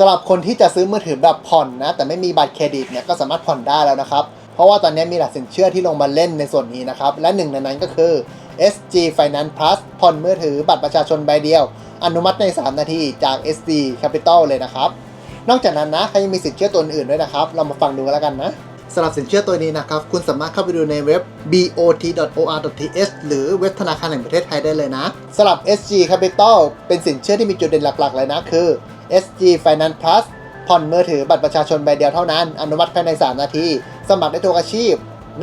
สำหรับคนที่จะซื้อมือถือแบบผ่อนนะ แต่ไม่มีบัตรเครดิตเนี่ยก็สามารถผ่อนได้แล้วนะครับ เพราะว่าตอนนี้มีหลักสินเชื่อที่ลงมาเล่นในส่วนนี้นะครับ และหนึ่งในนั้นก็คือ SG Finance Plus ผ่อนมือถือบัตรประชาชนใบเดียว อนุมัติใน 3 นาทีจาก SD Capital เลยนะครับ นอกจากนั้นนะเขายังมีสินเชื่อตัวอื่นด้วยนะครับ เรามาฟังดูกันแล้วกันนะสำหรับสินเชื่อตัวนี้นะครับ คุณสามารถเข้าไปดูในเว็บ bot.or.th หรือเว็บธนาคารแห่งประเทศไทยได้เลยนะสำหรับ SG Capital เป็นสินเชื่อที่มีจุดเด่นหลักๆเลยนะคือ SG Finance Plus ผ่อนมือถือบัตรประชาชนใบเดียวเท่านั้น อนุมัติภายใน 3 นาที สมัครได้ทุกอาชีพ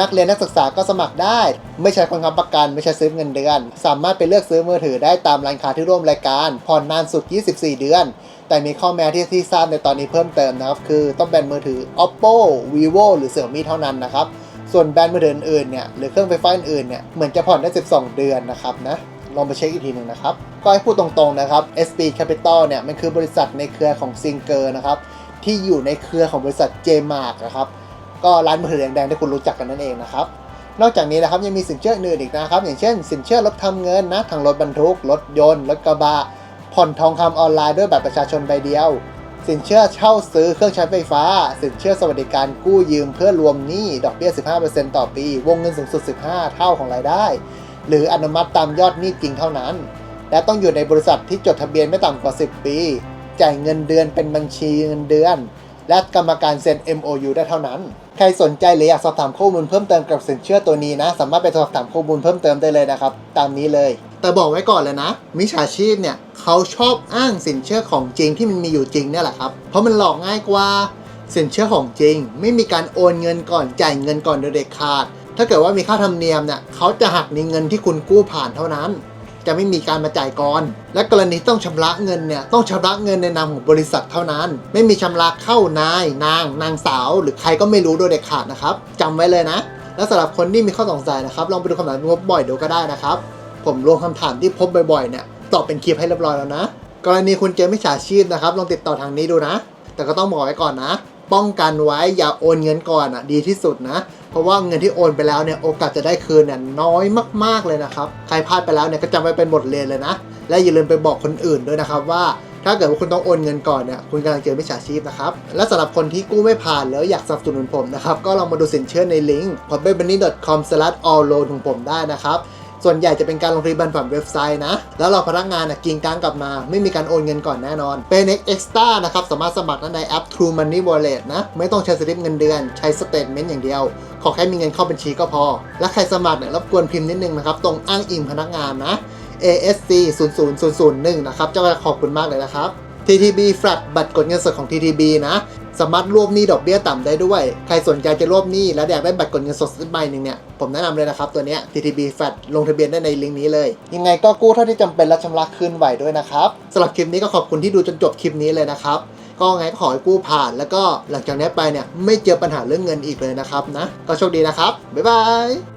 นักเรียนนักศึกษาก็สมัครได้ ไม่ใช่คนค้ำประกัน ไม่ใช่ซื้อเงินเดือน สามารถไปเลือกซื้อมือถือได้ตามร้านค้าที่ร่วมรายการ ผ่อนนานสุด 24 เดือน แต่มีข้อแม้ที่ที่ทราบในตอนนี้เพิ่มเติมนะครับ คือต้องเป็นมือถือ oppo vivo หรือ xiaomi เท่านั้นนะครับ ส่วนแบรนด์มือถืออื่นๆเนี่ย หรือเครื่องไฟฟ้าอื่นๆเนี่ย เหมือนจะผ่อนได้ 12 เดือนนะครับนะ ลองไปเช็คอีกทีหนึ่งนะครับ ก็ให้พูดตรงๆนะครับ SB Capital เนี่ยมันคือบริษัทในเครือของ Singer นะครับที่อยู่ในเครือของบริษัท J-Mark นะครับก็ร้านมือถือแดงๆที่คุณรู้จักกันนั่นเองนะครับนอกจากนี้นะครับยังมีสินเชื่ออื่นอีกนะครับ อย่างเช่น สินเชื่อรถทำเงินนะทางรถบรรทุก รถยนต์รถกระบะผ่อนทองคำออนไลน์ด้วยบัตรประชาชนใบเดียว สินเชื่อเช่าซื้อเครื่องใช้ไฟฟ้า สินเชื่อสวัสดิการกู้ยืมเพื่อรวมหนี้ดอกเบี้ย 15%ต่อปี วงเงินสูงสุด 15 เท่าของรายได้ หรืออนุมัติตามยอดหนี้จริงเท่านั้น และต้องอยู่ในบริษัทที่จดทะเบียนไม่ต่ำกว่า 10 ปี จ่ายเงินเดือนเป็นบัญชีเงินเดือน และกรรมการเซ็น MOU ได้เท่านั้น ใครสนใจหรืออยากสอบถามข้อมูลเพิ่มเติมกับสินเชื่อตัวนี้นะ สามารถไปสอบถามข้อมูลเพิ่มเติมได้เลยนะครับ ตามนี้เลย แต่บอกไว้ก่อนเลยนะ มิจฉาชีพเนี่ยเขาชอบอ้างสินเชื่อของจริงที่มันมีอยู่จริงเนี่ยแหละครับ เพราะมันหลอกง่ายกว่าสินเชื่อของจริง ไม่มีการโอนเงินก่อนจ่ายเงินก่อนโดยเด็ดขาด ถ้าเกิดว่ามีค่าธรรมเนียมเนี่ยเขาจะหักในเงินที่คุณกู้ผ่านเท่านั้น จะไม่มีการมาจ่ายก่อน และกรณีต้องชำระเงินเนี่ยต้องชำระเงินในนามของบริษัทเท่านั้น ไม่มีชำระเข้านาย นาง นางสาว หรือใครก็ไม่รู้โดยเด็ดขาดนะครับจำไว้เลยนะ และสำหรับคนที่มีข้อสงสัยนะครับลองไปดูคำถามที่พบบ่อยดูก็ได้นะครับ ผมรวมคำถามที่พบบ่อยๆเนี่ยตอบเป็นคลิปให้เรียบร้อยแล้วนะ กรณีคุณเจอมิจฉาชีพนะครับลองติดต่อทางนี้ดูนะ แต่ก็ต้องบอกไว้ก่อนนะ ป้องกันไว้อย่าโอนเงินก่อนอะดีที่สุดนะ เพราะว่าเงินที่โอนไปแล้วเนี่ยโอกาสจะได้คืนเนี่ยน้อยมากๆเลยนะครับ ใครพลาดไปแล้วเนี่ยก็จำไว้เป็นบทเรียนเลยนะ และอย่าลืมไปบอกคนอื่นด้วยนะครับว่าถ้าเกิดว่าคุณต้องโอนเงินก่อนเนี่ยคุณกำลังเจอมิจฉาชีพนะครับ และสำหรับคนที่กู้ไม่ผ่านแล้วอยากสนับสนุนผมนะครับ ก็ลองมาดูสินเชื่อในลิงก์ p o p b e m o n e y c o m a l l l o a n ของผมได้นะครับ ส่วนใหญ่จะเป็นการลงทะเบียนผ่านเว็บไซต์นะ แล้วเราพนักงานนะกินกลางกลับมา ไม่มีการโอนเงินก่อนแน่นอนเป็น Extra นะครับสามารถสมัครในแอป True Money Wallet นะ ไม่ต้องใช้สลิปเงินเดือน ใช้สเตทเมนต์อย่างเดียว ขอแค่มีเงินเข้าบัญชีก็พอ และใครสมัครเนี่ยรบกวนพิมพ์นิดนึงนะครับตรงอ้างอิงพนักงานนะ ASC 0 0 0 1นะครับเจ้าขอบคุณมากเลยนะครับ TTB Flat บัตรกดเงินสดของ TTB นะ สามารถรวบหนี้ดอกเบี้ยต่ำได้ด้วย ใครสนใจจะรวบหนี้และอยากได้บัตรกดเงินสดสักใบหนึ่งเนี่ย ผมแนะนำเลยนะครับตัวเนี้ย TTB Flat ลงทะเบียนได้ในลิงก์นี้เลย ยังไงก็กู้เท่าที่จำเป็นและชำระคืนไหวด้วยนะครับสำหรับคลิปนี้ก็ขอบคุณที่ดูจนจบคลิปนี้เลยนะครับก็ไงก็ขอให้กู้ผ่านแล้วก็หลังจากนี้ไปเนี่ยไม่เจอปัญหาเรื่องเงินอีกเลยนะครับนะ ก็โชคดีนะครับ บ๊ายบาย